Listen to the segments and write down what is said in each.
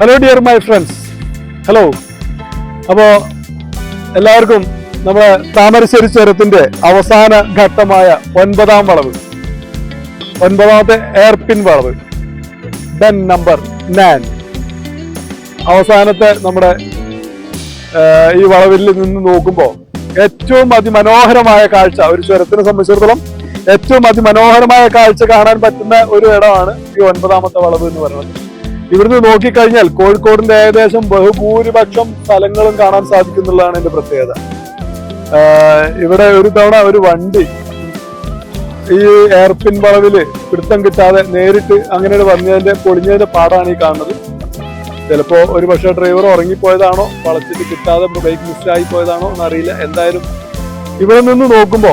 Hello dear my friends hello അപ്പോൾ എല്ലാവർക്കും നമ്മുടെ താമരശ്ശേരി ചുരത്തിന്റെ അവസാന ഘട്ടമായ ഒൻപതാം വളവ്. ഒൻപതാമത്തെ എയർപിൻ വളവ്. ഡെൻ നമ്പർ നയൻ അവസാനത്തെ നമ്മുടെ ഈ വളവിൽ നിന്ന് നോക്കുമ്പോൾ ഏറ്റവും അതിമനോഹരമായ കാഴ്ച ഒരു ചുരത്തിനെ സംബന്ധിച്ചിടത്തോളം ഏറ്റവും അതിമനോഹരമായ കാഴ്ച കാണാൻ പറ്റുന്ന ഒരു ഇടമാണ് ഈ ഒൻപതാമത്തെ വളവ് എന്ന് പറയുന്നത്. ഇവിടുന്ന് നോക്കിക്കഴിഞ്ഞാൽ കോഴിക്കോടിന്റെ ഏകദേശം ബഹുഭൂരിപക്ഷം സ്ഥലങ്ങളും കാണാൻ സാധിക്കുന്നുള്ളതാണ് എന്റെ പ്രത്യേകത. ഇവിടെ ഒരു തവണ ഒരു വണ്ടി ഈ എയർപിൻ വളവിൽ പിടുത്തം കിട്ടാതെ നേരിട്ട് അങ്ങനെ വന്നതിന്റെ പൊളിഞ്ഞതിന്റെ പാടാണ് ഈ കാണുന്നത്. ചിലപ്പോ ഒരു പക്ഷേ ഡ്രൈവർ ഉറങ്ങിപ്പോയതാണോ വളച്ചിട്ട് കിട്ടാതെ ബൈക്ക് മിസ്സായി പോയതാണോ എന്നറിയില്ല. എന്തായാലും ഇവിടെ നിന്ന് നോക്കുമ്പോ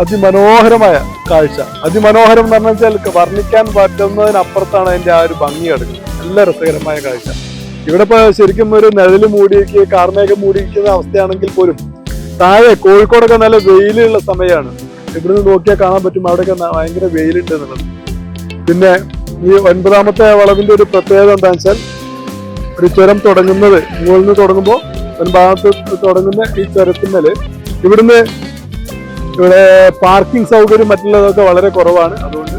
അതിമനോഹരമായ കാഴ്ച. അതിമനോഹരം എന്ന് പറഞ്ഞാൽ വർണിക്കാൻ പറ്റുന്നതിനപ്പുറത്താണ് അതിന്റെ ആ ഒരു ഭംഗി കിടക്കുന്നത് നല്ല രസകരമായ കാഴ്ച. ഇവിടെ ഇപ്പൊ ശരിക്കും ഒരു നിഴൽ മൂടിയിരിക്കുക കാർമേഘം മൂടിയിരിക്കുന്ന അവസ്ഥയാണെങ്കിൽ പോലും താഴെ കോഴിക്കോടൊക്കെ നല്ല വെയിലുള്ള സമയമാണ്. ഇവിടുന്ന് നോക്കിയാൽ കാണാൻ പറ്റും അവിടെയൊക്കെ ഭയങ്കര വെയിലുണ്ട് എന്നുള്ളത്. പിന്നെ ഈ ഒൻപതാമത്തെ വളവിന്റെ ഒരു പ്രത്യേകത എന്താണെന്ന് വെച്ചാൽ ഒരു ചുരം തുടങ്ങുന്നത് മുകളിൽ നിന്ന് തുടങ്ങുമ്പോൾ ഒൻപതാമത്തെ തുടങ്ങുന്ന ഈ ചുരത്തിന്മേൽ ഇവിടുന്ന് ഇവിടെ പാർക്കിംഗ് സൗകര്യം മറ്റുള്ളതൊക്കെ വളരെ കുറവാണ്. അതുകൊണ്ട്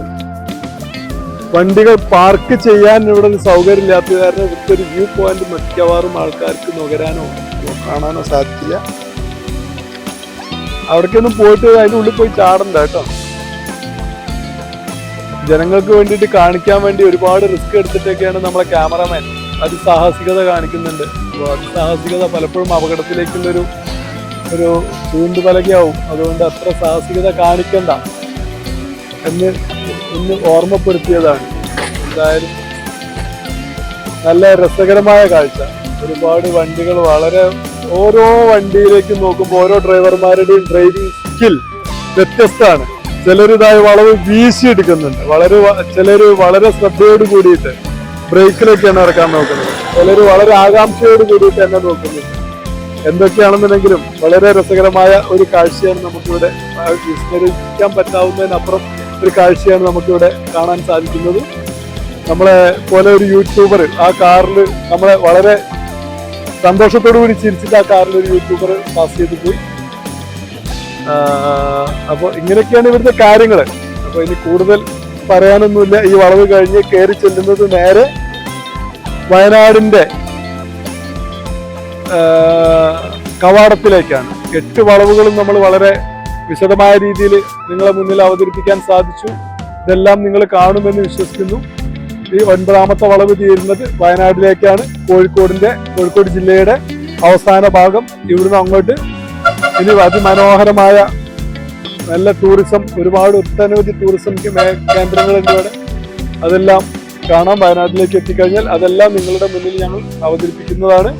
വണ്ടികൾ പാർക്ക് ചെയ്യാൻ ഇവിടെ ഒരു സൗകര്യം ഇല്ലാത്തത് കാരണം ഇവിടുത്തെ ഒരു വ്യൂ പോയിന്റ് മിക്കവാറും ആൾക്കാർക്ക് നുകരാനോ കാണാനോ സാധിക്കില്ല. അവിടേക്കൊന്നും പോയിട്ട് അതിന്റെ ഉള്ളിൽ പോയി ചാടണ്ട കേട്ടോ. ജനങ്ങൾക്ക് വേണ്ടിയിട്ട് കാണിക്കാൻ വേണ്ടി ഒരുപാട് റിസ്ക് എടുത്തിട്ടൊക്കെയാണ് നമ്മളെ ക്യാമറമാൻ. അതിസാഹസികത കാണിക്കുന്നുണ്ട്. അപ്പോൾ അതിസാഹസികത പലപ്പോഴും അപകടത്തിലേക്കുള്ളൊരു ഒരു ചൂണ്ടുപലകയാവും അതുകൊണ്ട് അത്ര സാഹസികത കാണിക്കണ്ട. എന്ന് ഇന്ന് ഓർമ്മപ്പെടുത്തിയതാണ്. എന്തായാലും നല്ല രസകരമായ കാഴ്ച. ഒരുപാട് വണ്ടികൾ വളരെ ഓരോ വണ്ടിയിലേക്ക് നോക്കുമ്പോൾ ഓരോ ഡ്രൈവർമാരുടെയും ഡ്രൈവിംഗ് സ്കിൽ വ്യത്യസ്തമാണ്. ചിലരിതായി വളവ് വീശിയെടുക്കുന്നുണ്ട് വളരെ വ- ചിലര് വളരെ ശ്രദ്ധയോട് കൂടിയിട്ട് ബ്രേക്കിലൊക്കെയാണ് ഇറക്കാൻ നോക്കുന്നത്. ചിലര് വളരെ ആകാംക്ഷയോട് കൂടിയിട്ട് തന്നെ നോക്കുന്നുണ്ട്. എന്തൊക്കെയാണെന്നുണ്ടെങ്കിലും വളരെ രസകരമായ ഒരു കാഴ്ചയാണ് നമുക്കിവിടെ വിസ്മരിക്കാൻ പറ്റാവുന്നതിനപ്പുറം ഒരു കാഴ്ചയാണ് നമുക്കിവിടെ കാണാൻ സാധിക്കുന്നത്. നമ്മളെ പോലെ ഒരു യൂട്യൂബർ ആ കാറിൽ നമ്മളെ വളരെ സന്തോഷത്തോടു കൂടി ചിരിച്ചിട്ട് ആ കാറിൽ ഒരു യൂട്യൂബർ പാസ് ചെയ്ത് പോയി. അപ്പോൾ ഇങ്ങനെയൊക്കെയാണ് ഇവിടുത്തെ കാര്യങ്ങൾ. അപ്പോൾ ഇനി കൂടുതൽ പറയാനൊന്നുമില്ല. ഈ വളവ് കഴിഞ്ഞ് കയറി ചെല്ലുന്നത് നേരെ വയനാടിന്റെ കവാടത്തിലേക്കാണ്. എട്ട് വളവുകളും നമ്മൾ വളരെ വിശദമായ രീതിയിൽ നിങ്ങളെ മുന്നിൽ അവതരിപ്പിക്കാൻ സാധിച്ചു. ഇതെല്ലാം നിങ്ങൾ കാണുമെന്ന് വിശ്വസിക്കുന്നു. ഈ ഒൻപതാമത്തെ വളവ് തീരുന്നത് വയനാട്ടിലേക്കാണ്. കോഴിക്കോടിന്റെ കോഴിക്കോട് ജില്ലയുടെ അവസാന ഭാഗം. ഇവിടുന്ന് അങ്ങോട്ട്. ഇനി അതിമനോഹരമായ നല്ല ടൂറിസം ഒരുപാട് ഒട്ടനവധി ടൂറിസം കേന്ദ്രങ്ങളുണ്ട് ഇവിടെ. അതെല്ലാം കാണാൻ വയനാട്ടിലേക്ക് എത്തിക്കഴിഞ്ഞാൽ അതെല്ലാം നിങ്ങളുടെ മുന്നിൽ ഞങ്ങൾ അവതരിപ്പിക്കുന്നതാണ്.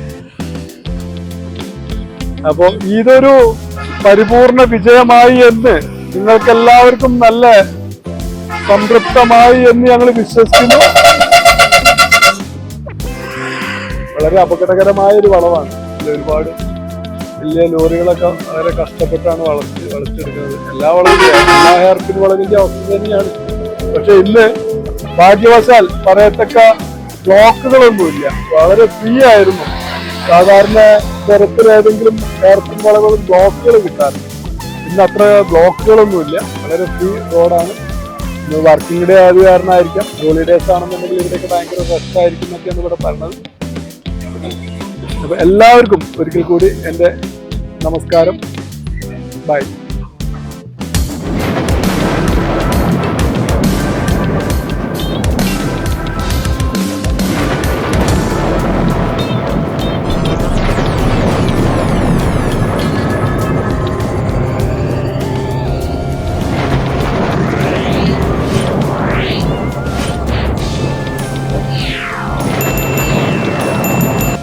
അപ്പോൾ ഇതൊരു പരിപൂർണ വിജയമായി എന്ന് നിങ്ങൾക്ക് എല്ലാവർക്കും നല്ല സംതൃപ്തമായി എന്ന് ഞങ്ങൾ വിശ്വസിക്കുന്നു. വളരെ അപകടകരമായ ഒരു ഇതിൽ ഒരുപാട് വലിയ ലോറികളൊക്കെ വളരെ കഷ്ടപ്പെട്ടാണ് വളർത്തി വളർത്തിയെടുക്കുന്നത്. എല്ലാ വളവിന്റെ എല്ലാ ഹെയർപിൻ വളവിന്റെ അവസ്ഥ തന്നെയാണ്. പക്ഷെ ഇന്ന് ഭാഗ്യവശാൽ പറയത്തക്ക ബ്ലോക്കുകളൊന്നുമില്ല വളരെ ഫ്രീ ആയിരുന്നു. സാധാരണ തരത്തിൽ ഏതെങ്കിലും ഏർപ്പം വളവുകളും ബ്ലോക്കുകൾ കിട്ടാറുണ്ട് ഇന്ന് അത്ര ബ്ലോക്കുകളൊന്നുമില്ല. വളരെ ഫ്രീ റോഡാണ് ഇന്ന് വർക്കിംഗ് ഡേ ആയത് കാരണമായിരിക്കാം. ഹോളിഡേസ് ആണെന്നുണ്ടെങ്കിൽ ഇവിടെയൊക്കെ ഭയങ്കര റെസ്റ്റ് ആയിരിക്കും എന്നൊക്കെയാണ് ഇവിടെ പറഞ്ഞത്. അപ്പൊ എല്ലാവർക്കും ഒരിക്കൽ കൂടി എന്റെ നമസ്കാരം. ബൈ